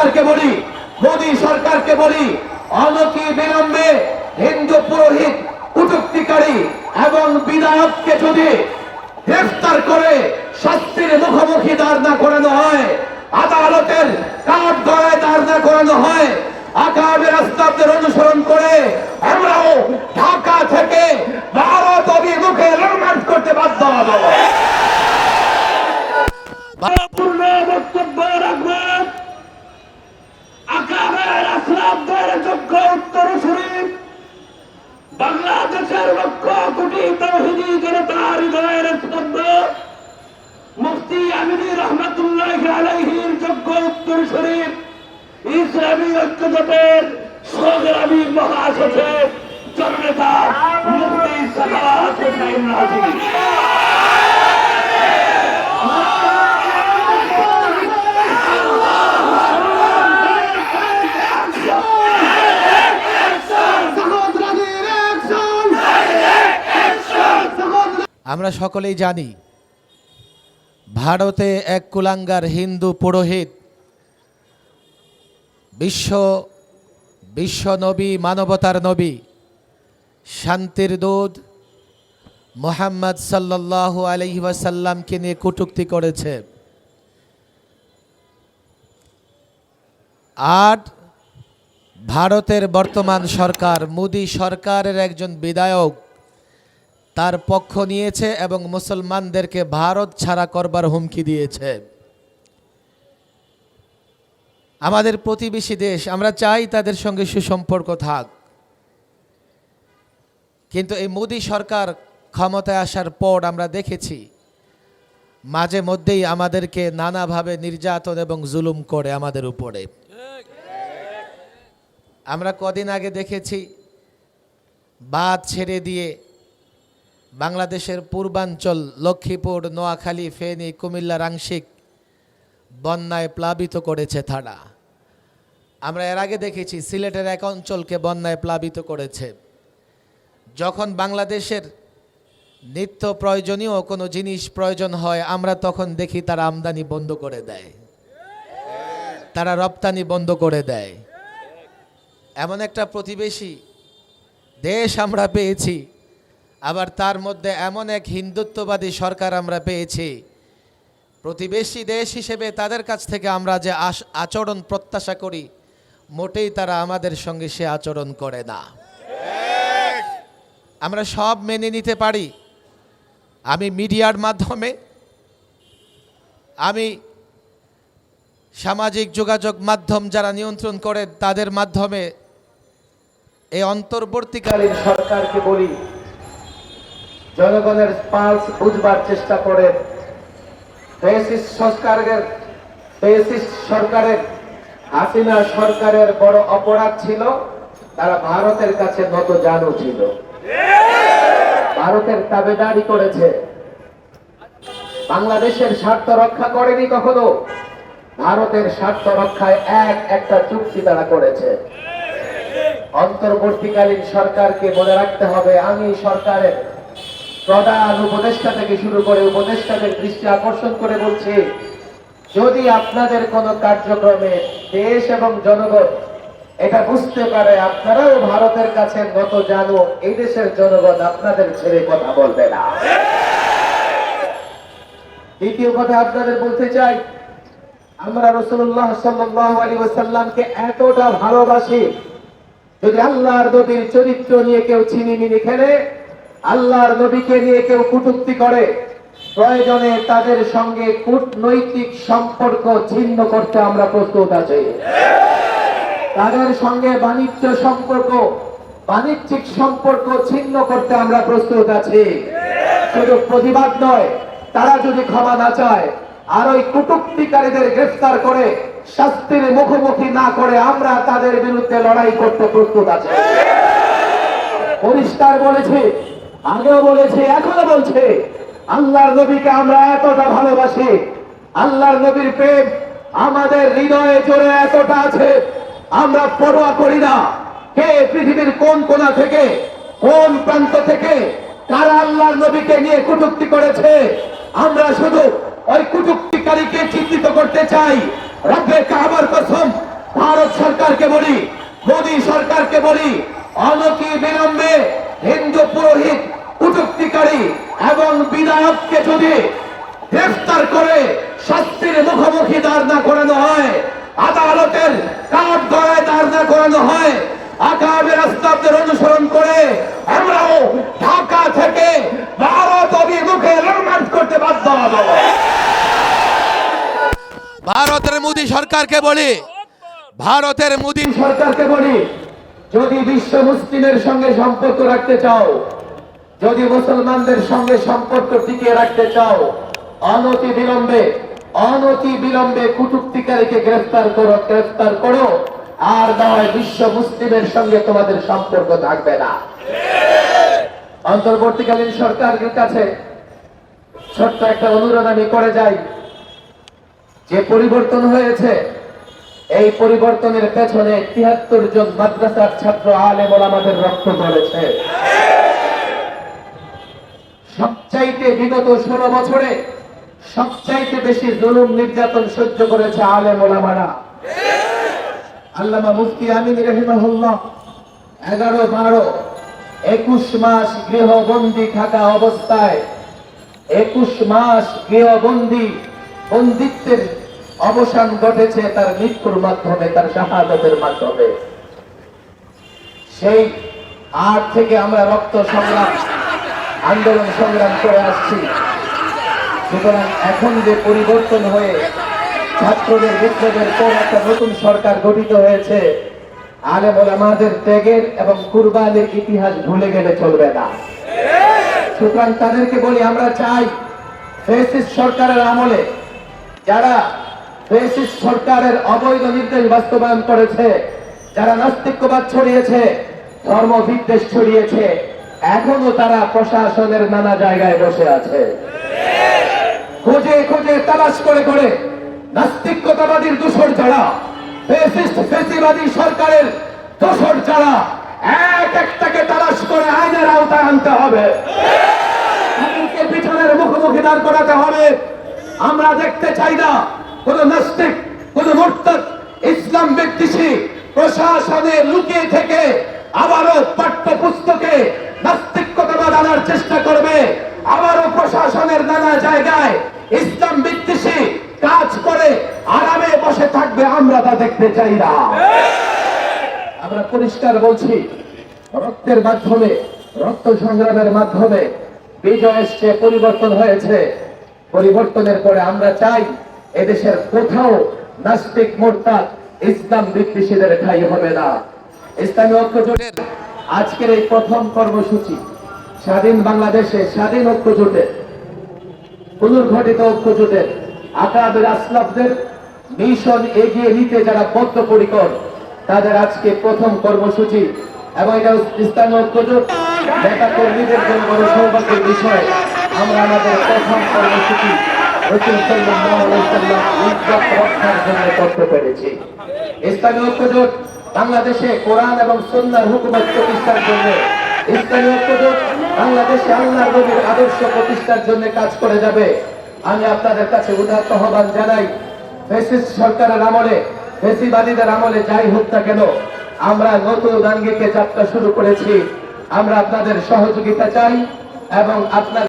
সরকারকে বলি, মোদী সরকারকে বলি, অনতি বিলম্বে হিন্দু পুরোহিত কুটুক্তিকারী এবং বিধায়ককে যদি গ্রেফতার করে শাস্তির মুখোমুখি দাঁড় করানো হয়, আদালতের কাঠ গড়ায় দাঁড় করানো হয়, আগামী রাস্তাদের অনুসরণ করে আমরাও ঢাকা থেকে ভারত অভিমুখে লংমার্চ করতে বাধ্য হব। বক্তব্য রাখবেন। আসলামদের যোগ্য উত্তর শরীফ বাংলাদেশের লক্ষ কোটি তৌহিদি জনতার হৃদয়ের স্পন্দ মুফতি আমিনী রহমতুল্লাহ আলাইহির যোগ্য উত্তর শরীফ, ইসলামী ঐক্যজোটের সংগ্রামী মহাসচিব জননেতা মুফতি সাদাত হোসেন আমরা সকলেই জানি, ভারতে এক কুলাঙ্গার হিন্দু পুরোহিত, বিশ্ব বিশ্ব নবী, মানবতার নবী, শান্তির দূত মোহাম্মদ সাল্লাল্লাহু আলহি ওয়াসাল্লামকে নিয়ে কটূক্তি করেছে। আর ভারতের বর্তমান সরকার, মোদী সরকারের একজন বিধায়ক তার পক্ষ নিয়েছে এবং মুসলমানদেরকে ভারত ছাড়া করবার হুমকি দিয়েছে। আমাদের প্রতিবেশী দেশ, আমরা চাই তাদের সঙ্গে সুসম্পর্ক থাক। কিন্তু এই মোদী সরকার ক্ষমতায় আসার পর আমরা দেখেছি, মাঝে মধ্যেই আমাদেরকে নানাভাবে নির্যাতন এবং জুলুম করে আমাদের উপরে। আমরা কদিন আগে দেখেছি বাদ ছেড়ে দিয়ে বাংলাদেশের পূর্বাঞ্চল, লক্ষ্মীপুর, নোয়াখালী, ফেনী কুমিল্লার আংশিক বন্যায় প্লাবিত করেছে তারা আমরা এর আগে দেখেছি, সিলেটের এক অঞ্চলকে বন্যায় প্লাবিত করেছে। যখন বাংলাদেশের নিত্য প্রয়োজনীয় কোনো জিনিস প্রয়োজন হয়, আমরা তখন দেখি তারা আমদানি বন্ধ করে দেয়। তারা রপ্তানি বন্ধ করে দেয়। এমন একটা প্রতিবেশী দেশ আমরা পেয়েছি। আবার তার মধ্যে এমন এক হিন্দুত্ববাদী সরকার আমরা পেয়েছি। প্রতিবেশী দেশ হিসেবে তাদের কাছ থেকে আমরা যে আচরণ প্রত্যাশা করি, মোটেই তারা আমাদের সঙ্গে সে আচরণ করে না। আমরা সব মেনে নিতে পারি। আমি মিডিয়ার মাধ্যমে, আমি সামাজিক যোগাযোগ মাধ্যম যারা নিয়ন্ত্রণ করে তাদের মাধ্যমে এই অন্তর্বর্তীকালীন সরকারকে বলি জনগণের পালস বুঝবার চেষ্টা করে। সরকারের সরকারের হাসিনা সরকারের বড় অপরাধ ছিল, তারা ভারতের কাছে নত জানু ছিল। ভারতের তাবেদারি করেছে। বাংলাদেশের স্বার্থ রক্ষা করেনি কখনো। ভারতের স্বার্থ রক্ষায় এক একটা চুক্তি তারা করেছে। অন্তর্বর্তীকালীন সরকারকে মনে রাখতে হবে, আমি সরকারের প্রধান উপদেষ্টা থেকে শুরু করে উপদেষ্টাদের দৃষ্টি আকর্ষণ করে বলছি, যদি আপনাদের কোন কার্যক্রমে দেশ এবং জনগণ এটা বুঝতে পারে, আপনারাও ভারতের কাছে নত জানো, এই দেশের জনগণ আপনাদের ছেড়ে কথা বলবে না। দ্বিতীয় কথা আপনাদের বলতে চাই, আমরা রসুল্লাহ সাল্লাহ ওসাল্লামকে এতটা ভালোবাসি, যদি আল্লাহর নবীর চরিত্র নিয়ে কেউ ছিনিমিনি খেলে আল্লাহর নবীকে নিয়ে কেউ কুটুক্তি করে, প্রয়োজনে তাদের সঙ্গে কূটনৈতিক সম্পর্ক ছিন্ন করতে আমরা প্রস্তুত আছি। তাদের সঙ্গে বাণিজ্য সম্পর্ক, বাণিজ্যিক সম্পর্ক ছিন্ন করতে আমরা প্রস্তুত আছি। শুধু প্রতিবাদ নয়, তারা যদি ক্ষমা না চায়, আর ওই কুটুক্তিকারীদের গ্রেফতার করে, শাস্তির মুখোমুখি না করে আমরা তাদের বিরুদ্ধে লড়াই করতে প্রস্তুত আছি। পরিষ্কার বলেছে আগেও বলেছে, এখনও বলছে, আল্লাহর নবীকে আমরা এতটা ভালোবাসি। আল্লাহর নবীর প্রেম আমাদের হৃদয়ে জোরে এতটা আছে, আমরা পরোয়া করি না। কে পৃথিবীর কোন কোনা থেকে, কোন প্রান্ত থেকে, কারা আল্লাহর নবীকে নিয়ে কটূক্তি করেছে? আমরা শুধু ওই কটূক্তিকারীকে চিহ্নিত করতে চাই। রব্বে কাবার কসম, ভারত সরকারকে বলি, মোদী সরকারকে বলি, অনতি বিলম্বে হিন্দু পুরোহিত কটুক্তিকারী এবং বিধায়ককে যদি গ্রেফতার করে শাস্তির মুখোমুখি দাঁড় না করানো হয় আদালতের কাঠ গড়ায় দাঁড় না করানো হয় আকাবের রাস্তাদের অনুসরণ করে আমরাও ঢাকা থেকে ভারত অভিমুখে লংমার্চ করতে বাধ্য হব। ভারতের মোদী সরকারকে বলি ভারতের মোদী সরকারকে বলি যদি বিশ্ব মুসলিমের সঙ্গে সম্পর্ক রাখতে চাও, যদি মুসলমানদের সঙ্গে সম্পর্ক টিকিয়ে রাখতে চাও, অনতি বিলম্বে অনতি বিলম্বে কুটুক্তিকারীকে গ্রেফতার করো গ্রেফতার করো, আর নয়, বিশ্ব মুসলিমের সঙ্গে তোমাদের সম্পর্ক থাকবে না। অন্তর্বর্তীকালীন সরকারের কাছে ছোট্ট একটা অনুরোধ আমি করে যাই। যে পরিবর্তন হয়েছে এই পরিবর্তনের পেছনে তিয়াত্তর জন মাদ্রাসার ছাত্র আলেম আমাদের রক্ত পড়েছে। সবচাইতে বিগত ষোলো বছরে সবচাইতে বেশি জুলুম নির্যাতন সহ্য করেছে আলেম ওলামারা। আল্লামা মুফতি আমিন রহিমাহুল্লাহ, এগারো বারো, একুশ মাস গৃহবন্দী থাকা অবস্থায়, একুশ মাস গৃহবন্দী বন্দিত্বের অবসান ঘটেছে তার মৃত্যুর মাধ্যমে, তার শাহাদতের মাধ্যমে। সেই আট থেকে আমরা রক্ত সংগ্রাম, আন্দোলন সংগ্রাম করে আসছি। সুতরাং এখন যে পরিবর্তন হয়ে ছাত্রদের বিপ্লবের পর একটা নতুন সরকার গঠিত হয়েছে আগে বলে আমাদের ত্যাগের এবং কুরবানির ইতিহাস ভুলে গেলে চলবে না। সুতরাং তাদেরকে বলি, আমরা চাই ফেসিস সরকারের আমলে যারা ফেসিস সরকারের অবৈধ নির্দেশ বাস্তবায়ন করেছে। যারা নাস্তিক্যবাদ ছড়িয়েছে ধর্ম বিদ্বেষ ছড়িয়েছে, এখনও তারা প্রশাসনের নানা জায়গায় বসে আছে। খোঁজে খোঁজে তালাশ করে করে নাস্তিকতাবাদীর দূষণ যারা ফেসিস্ট ফেসিবাদী সরকারের দোষর যারা, এক একটাকে তালাশ করে আইনের আওতায় আনতে হবে। পিছনের মুখোমুখি দাঁড় করাতে হবে। আমরা দেখতে চাই না কোন নাস্তিক কোন মোর্তাদ ইসলাম বিদ্বেষী প্রশাসনে লুকিয়ে থেকে আবারও পাঠ্য পুস্তকে নাস্তিকতাবাদ আনার চেষ্টা করবে। আবারও প্রশাসনের নানা জায়গায় ইসলাম বিদ্বেষী কাজ করে আরামে বসে থাকবে, আমরা তা দেখতে চাই না। আমরা পরিষ্কার বলছি, রক্তের মাধ্যমে, রক্ত সংগ্রামের মাধ্যমে বিজয় এসছে, পরিবর্তন হয়েছে। পরিবর্তনের পরে আমরা চাই এদেশের কোথাও নাস্তিক মোর্তাদ ইসলাম বিদ্বেষীদের ঠাই হবে না। ইসলামী ঐক্য জোটের আজকের এই প্রথম কর্মসূচি স্বাধীন বাংলাদেশে স্বাধীন ঐক্য জোটের, পুনর্গঠিত ঐক্য জোটের আকাবের আসলাফদের মিশন এগিয়ে নিতে যারা বদ্ধপরিকর, তাদের আজকে প্রথম কর্মসূচি এবং এটা ইসলামী ঐক্য জোট নেতা কর্মীদের জন্য বড় সৌভাগ্যের বিষয়। আমরা আমাদের প্রথম কর্মসূচি বাংলাদেশে কোরআন এবং সুন্নাহর হুকুমত প্রতিষ্ঠার জন্য বাংলাদেশে আল্লাহর নবীর আদর্শ প্রতিষ্ঠার জন্য কাজ করে যাবে। আমি আপনাদের কাছে উদাত্ত আহ্বান জানাই সরকারের আমলে, ফেসিবাদীদের আমলে যাই হোক না কেন, আমরা নতুন আঙ্গিকে যাত্রা শুরু করেছি। আমরা আপনাদের সহযোগিতা চাই এবং আপনার